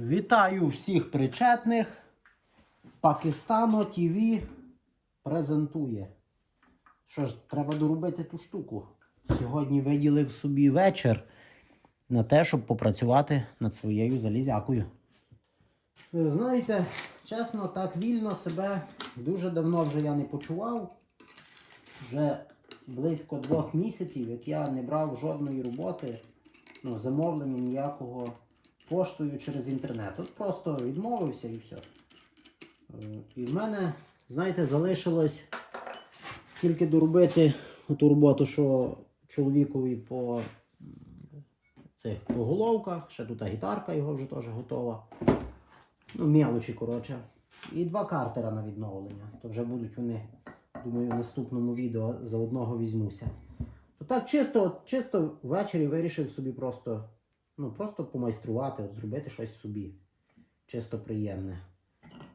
Вітаю всіх причетних. Пакистано ТВ презентує. Що ж, треба доробити ту штуку. Сьогодні виділив собі вечір на те, щоб попрацювати над своєю залізякою. Знаєте, чесно, так вільно себе дуже давно вже я не почував. Вже близько двох місяців, як я не брав жодної роботи, ну, замовлення ніякого поштою через інтернет. От просто відмовився і все. Е, І в мене, знаєте, залишилось тільки доробити ту роботу, що чоловікові по цих по ще тут гітарка його вже теж готова. Ну, мелочі, коротше. І два картера на відновлення. То вже будуть вони, думаю, в наступному відео за одного візьмуся. То так чисто, чисто ввечері вирішив собі просто, ну, просто помайструвати, от, зробити щось собі. Чисто приємне.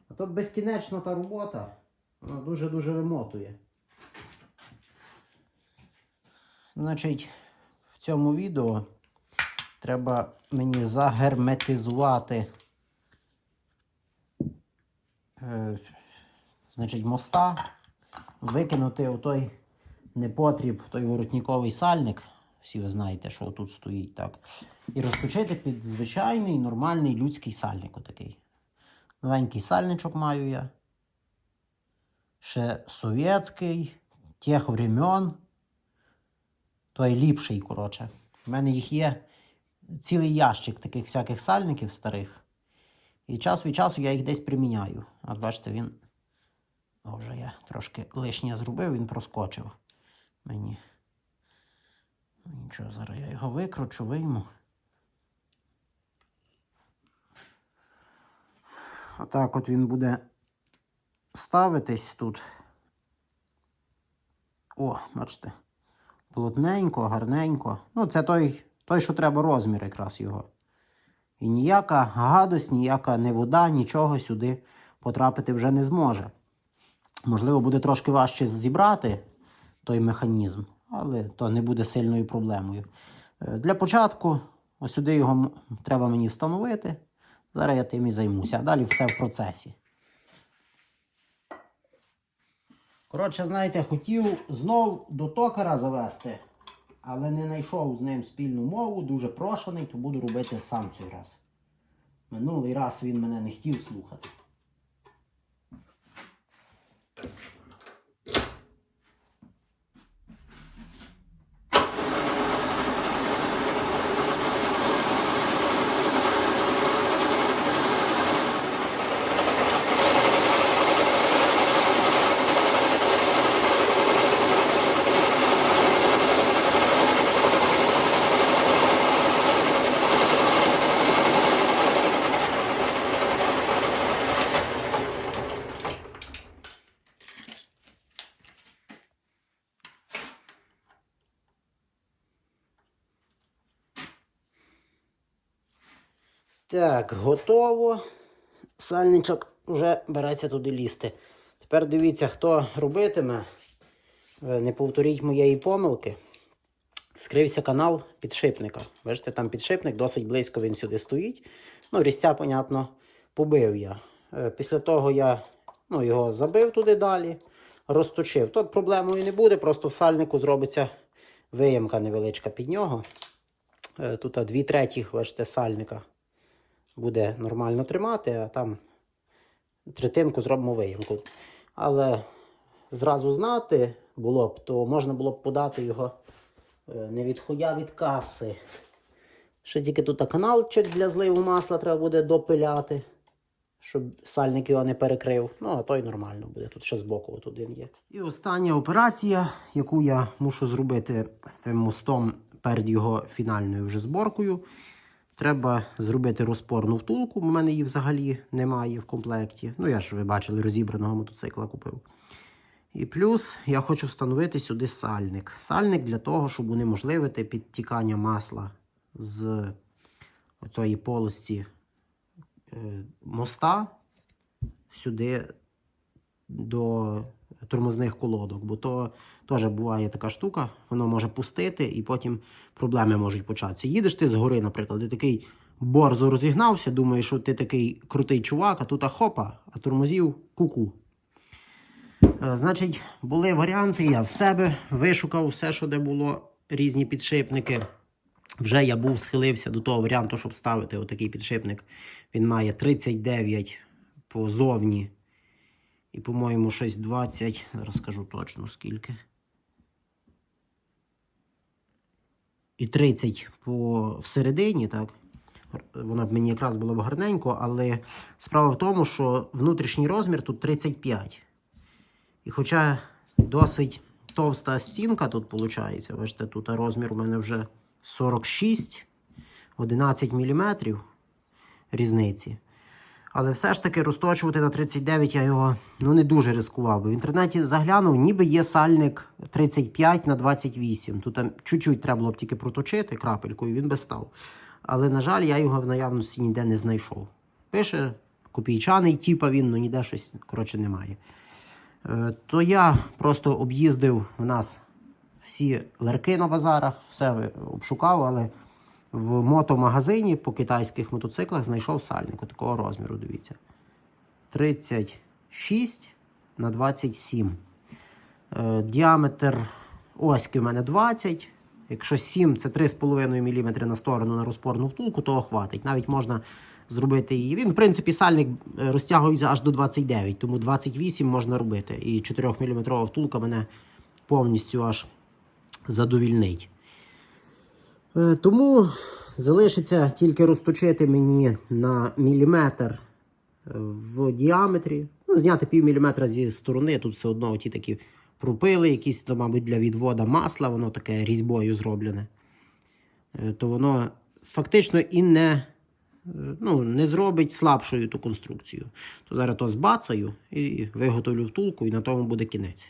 А то безкінечно та робота, вона дуже-дуже вимотує. Значить, в цьому відео треба мені загерметизувати е, значить, моста, викинути отой непотріб, той воротниковий сальник. Всі ви знаєте, що тут стоїть так. І розточити під звичайний нормальний людський сальник. Отакий. Новенький сальничок маю я. Ще совєтський, тих времен. Той ліпший, коротше. У мене їх є цілий ящик таких всяких сальників старих. І час від часу я їх десь приміняю. От бачите, він. О, вже я трошки лишнє зробив, він проскочив мені. Ну, Нічого, зараз я його викручу, вийму. Отак от він буде ставитись тут. О, бачите. Плотненько, гарненько. Ну, це той, той, що треба розмір якраз його. І ніяка гадость, ніяка не вода, нічого сюди потрапити вже не зможе. Можливо, буде трошки важче зібрати той механізм, але то не буде сильною проблемою. Е, Для початку, ось сюди його треба мені встановити. Зараз я тим і займуся, а далі все в процесі. Коротше, знаєте, хотів знов до токара завести, але не знайшов з ним спільну мову, дуже прошений, то буду робити сам цей раз. Минулий раз він мене не хотів слухати. Так, готово. Сальничок вже береться туди лізти. Тепер дивіться, хто робитиме. Е, Не повторіть моєї помилки. Вскрився канал підшипника. Бачите, там підшипник, досить близько він сюди стоїть. Ну, різця, понятно, побив я. Е, Після того я ну, його забив туди далі, розточив. Тут проблемою не буде, просто в сальнику зробиться виємка невеличка під нього. Е, Тут а, дві третіх, бачите, сальника буде нормально тримати, а там третинку зробимо виїмку. Але зразу знати було б, то можна було б подати його е, не відходя від каси. Ще тільки тут каналчик для зливу масла треба буде допиляти, щоб сальник його не перекрив. Ну, а той нормально буде. Тут ще збоку от один є. І остання операція, яку я мушу зробити з цим мостом перед його фінальною вже зборкою. Треба зробити розпорну втулку. У мене її взагалі немає в комплекті. Ну, я ж ви бачили, розібраного мотоцикла купив. І плюс я хочу встановити сюди сальник. Сальник для того, щоб унеможливити підтікання масла з цієї полості е, моста сюди до тормозних колодок. Бо то теж буває така штука, воно може пустити і потім проблеми можуть початися. Їдеш ти згори, наприклад, і такий борзо розігнався, думаю, що ти такий крутий чувак, а тут а хопа, а тормозів куку. Е, Значить, були варіанти, я в себе вишукав все, що де було, різні підшипники. Вже я був схилився до того варіанту, щоб ставити отакий підшипник. Він має 39 позовні. І, по-моєму, щось 20. Зараз скажу точно скільки. І 30 по всередині, так. Вона б мені якраз була б гарненько, але справа в тому, що внутрішній розмір тут 35. І хоча досить товста стінка тут виходить, бачите, тут розмір у мене вже 46, 11 мм різниці. Але все ж таки розточувати на 39 я його ну, не дуже ризикував. Бо в інтернеті заглянув, ніби є сальник 35 на 28. Тут там чуть-чуть треба було б тільки проточити крапелькою, він би став. Але, на жаль, я його в наявності ніде не знайшов. Пише копійчаний, типа він, ну ніде щось коротше немає. Е, то я просто об'їздив у нас всі ларки на базарах, все обшукав, але в мотомагазині по китайських мотоциклах знайшов сальник такого розміру, дивіться. 36 на 27. Е, діаметр оськи в мене 20. Якщо 7 це 3,5 мм на сторону на розпорну втулку, то хватить. Навіть можна зробити її. Він, в принципі, сальник е, розтягується аж до 29, тому 28 можна робити. І 4 мм втулка мене повністю аж задовільнить. Е, Тому залишиться тільки розточити мені на міліметр е, в діаметрі. Ну, зняти пів міліметра зі сторони. Тут все одно ті такі пропили, якісь, то, мабуть, для відвода масла, воно таке різьбою зроблене. Е, То воно фактично і не, ну, не зробить слабшою ту конструкцію. То зараз то збацаю і виготовлю втулку, і на тому буде кінець.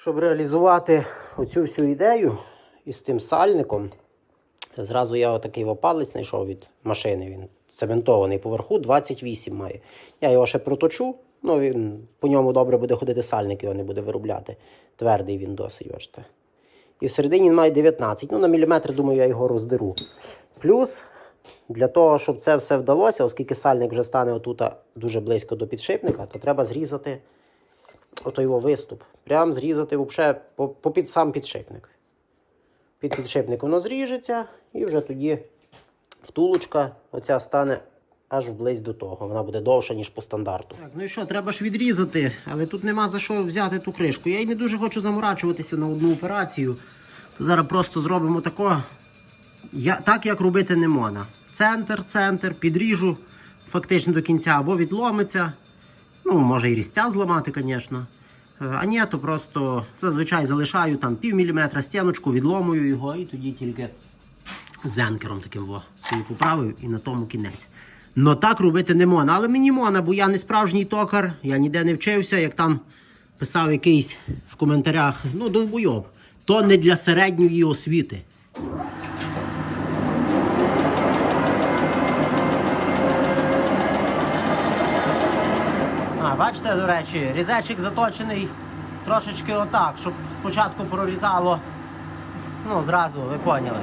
Щоб реалізувати оцю всю ідею із тим сальником, зразу я отакий опалець знайшов від машини. Він цементований поверху 28 має. Я його ще проточу, ну він по ньому добре буде ходити сальник, його не буде виробляти. Твердий він досить. Бачите. І всередині він має 19. Ну, на міліметр, думаю, я його роздеру. Плюс, для того, щоб це все вдалося, оскільки сальник вже стане отут дуже близько до підшипника, то треба зрізати ото його виступ. Прям зрізати вообще по, під сам підшипник. Під підшипник воно зріжеться, і вже тоді втулочка оця стане аж вблизь до того. Вона буде довша, ніж по стандарту. Так, ну і що, треба ж відрізати, але тут нема за що взяти ту кришку. Я й не дуже хочу заморачуватися на одну операцію. То зараз просто зробимо тако. Я, так, як робити не можна. Центр, центр, підріжу фактично до кінця або відломиться. Ну, може і різця зламати, звісно. Е, А ні, то просто зазвичай залишаю там пів міліметра стіночку, відломую його і тоді тільки зенкером таким во собі поправив і на тому кінець. Но так робити не можна. Але мені можна, бо я не справжній токар, я ніде не вчився, як там писав якийсь в коментарях, ну, довбойоб. То не для середньої освіти. Бачите, до речі, різечик заточений трошечки отак, щоб спочатку прорізало. Ну, зразу, ви поняли.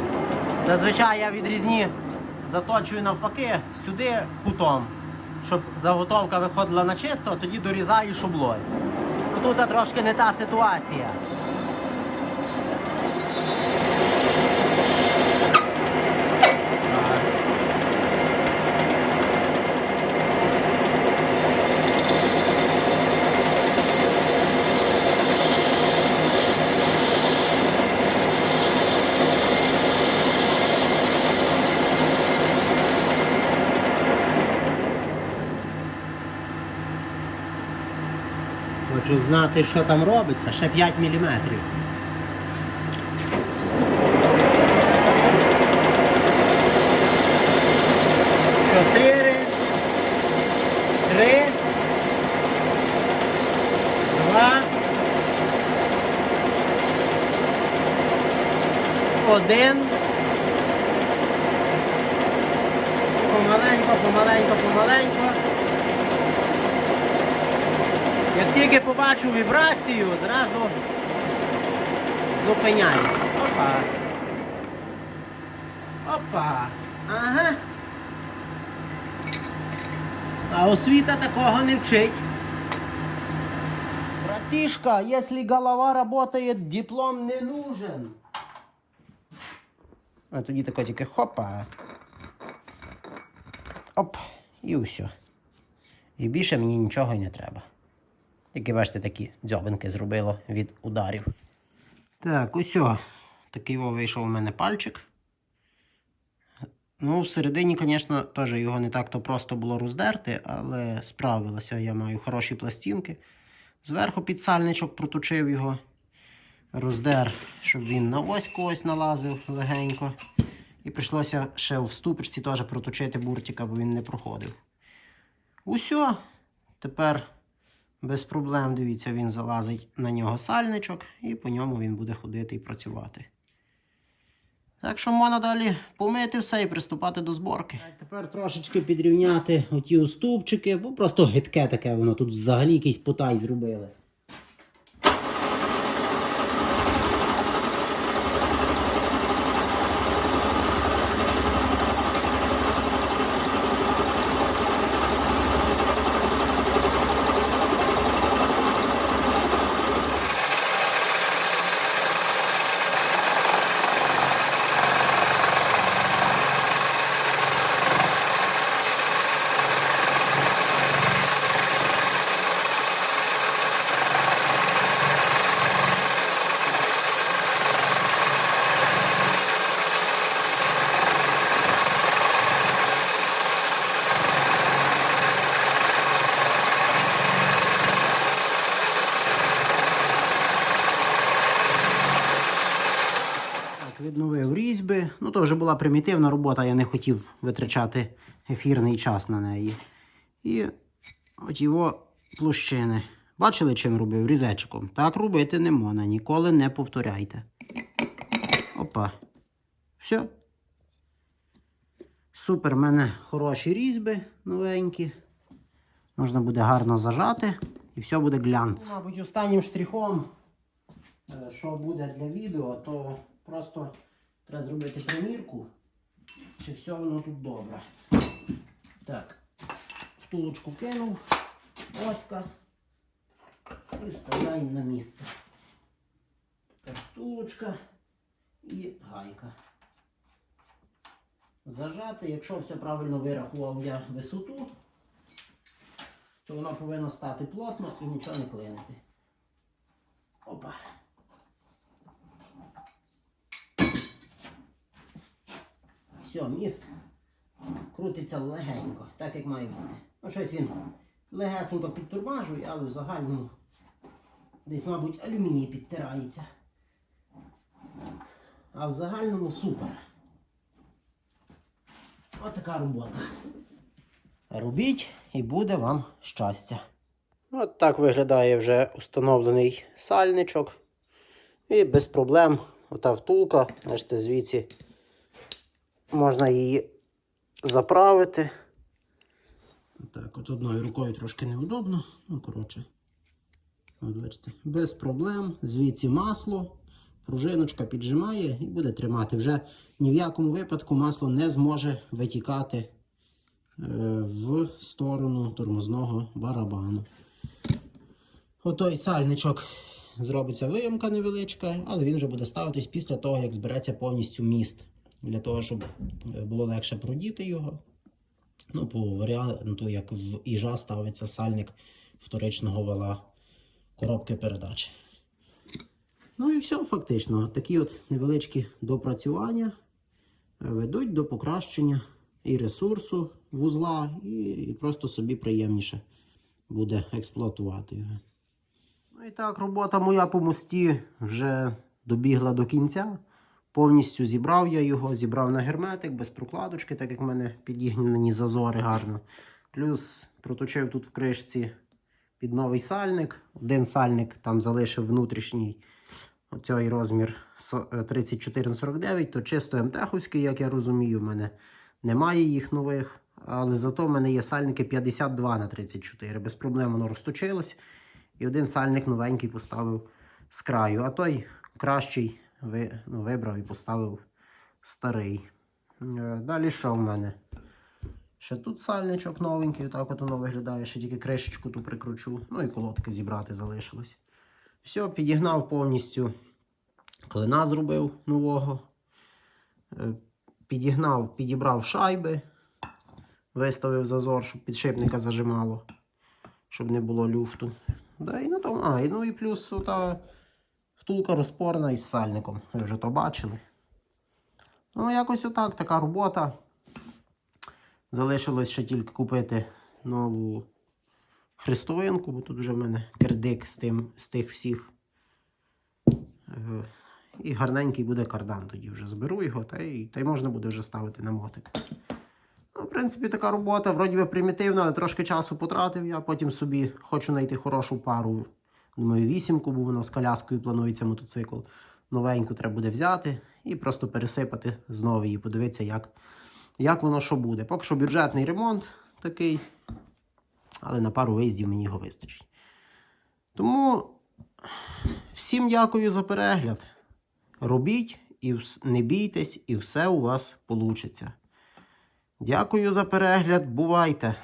Зазвичай я відрізні заточую навпаки сюди кутом, щоб заготовка виходила на чисто, а тоді дорізаю шоблою. Ну, Тут трошки не та ситуація. Хочу знати, що там робиться, ще 5 мм. Чотири. Три. Два. Один. Помаленько, помаленько, помаленько. Як тільки побачу вібрацію, зразу зупиняюсь. Опа. Опа. Ага. А освіта такого не вчить. Братишка, якщо голова работает, диплом не нужен. А тоді тако тільки хопа. Оп, і все. І більше мені нічого й не треба. Тільки бачите, такі дзьобинки зробило від ударів. Так, ось. Такий вийшов у мене пальчик. Ну, всередині, звісно, теж його не так-то просто було роздерти, але справилося. Я маю хороші пластинки. Зверху під сальничок проточив його. Роздер, щоб він на ось когось налазив легенько. І прийшлося ще в ступочці теж проточити буртика, бо він не проходив. Усьо. Тепер без проблем, дивіться, він залазить на нього сальничок і по ньому він буде ходити і працювати. Так що можна далі помити все і приступати до зборки. Тепер трошечки підрівняти оті уступчики, бо просто гидке таке воно тут взагалі якийсь потай зробили. Так, відновив різьби. Ну, то вже була примітивна робота, я не хотів витрачати ефірний час на неї. І от його площини. Бачили, чим робив? Різечком. Так робити не можна, ніколи не повторяйте. Опа. Все. Супер, в мене хороші різьби новенькі. Можна буде гарно зажати і все буде глянц. Мабуть, останнім штрихом Е, що буде для відео, то просто треба зробити примірку, чи все воно тут добре. Так, втулочку кинув, оська і вставляємо на місце. Втулочка і гайка. Зажати, якщо все правильно вирахував я висоту, то воно повинно стати плотно і нічого не клинити. Опа. Все, міст крутиться легенько, так як має бути. Ну, щось він легесенько підтурмажує, але в загальному десь, мабуть, алюміній підтирається. А в загальному супер. Отака робота. Робіть і буде вам щастя. От так виглядає вже установлений сальничок. І без проблем ота втулка, бачите, звідси можна її заправити. Так, от одною рукою трошки неудобно. Ну, коротше. От бачите, без проблем. Звідси масло, пружиночка піджимає і буде тримати. Вже ні в якому випадку масло не зможе витікати е, в сторону тормозного барабану. Отой сальничок зробиться виямка невеличка, але він вже буде ставитись після того, як збереться повністю міст. Для того, щоб е, було легше продіти його. Ну, по варіанту, як в іжа ставиться сальник вторичного вала коробки передач. Ну і все фактично. Такі от невеличкі допрацювання е, ведуть до покращення і ресурсу вузла, і, і просто собі приємніше буде експлуатувати його. Ну і так, робота моя по мості вже добігла до кінця. Повністю зібрав я його, зібрав на герметик без прокладочки, так як в мене підігнані зазори гарно. Плюс проточив тут в кришці під новий сальник. Один сальник там залишив внутрішній оцей розмір е, 34 на 49, то чисто МТХовський, як я розумію, в мене немає їх нових. Але зато в мене є сальники 52 на 34. Без проблем воно розточилось. І один сальник новенький поставив з краю. А той кращий вибрав і поставив старий. Е, Далі що в мене? Ще тут сальничок новенький, так от воно виглядає, ще тільки кришечку ту прикручу. Ну і колодки зібрати залишилось. Все, підігнав повністю. Клина зробив нового. Е, Підігнав, підібрав шайби. Виставив зазор, щоб підшипника зажимало, щоб не було люфту. Да, і на тому. А, і, ну і плюс ота втулка розпорна із сальником. Ви вже то бачили. Ну, якось отак, така робота. Залишилось ще тільки купити нову хрестовинку, бо тут вже в мене кирдик з, тим, з тих всіх. Е, І гарненький буде кардан. Тоді вже зберу його, та й, та й можна буде вже ставити на мотик. Ну, в принципі, така робота, вроді би примітивна, але трошки часу потратив. Я потім собі хочу знайти хорошу пару. Думаю, вісімку, бо воно з коляскою планується мотоцикл. Новеньку треба буде взяти і просто пересипати знову її, подивитися, як, як воно що буде. Поки що бюджетний ремонт такий, але на пару виїздів мені його вистачить. Тому всім дякую за перегляд. Робіть і не бійтесь, і все у вас вийде. Дякую за перегляд. Бувайте!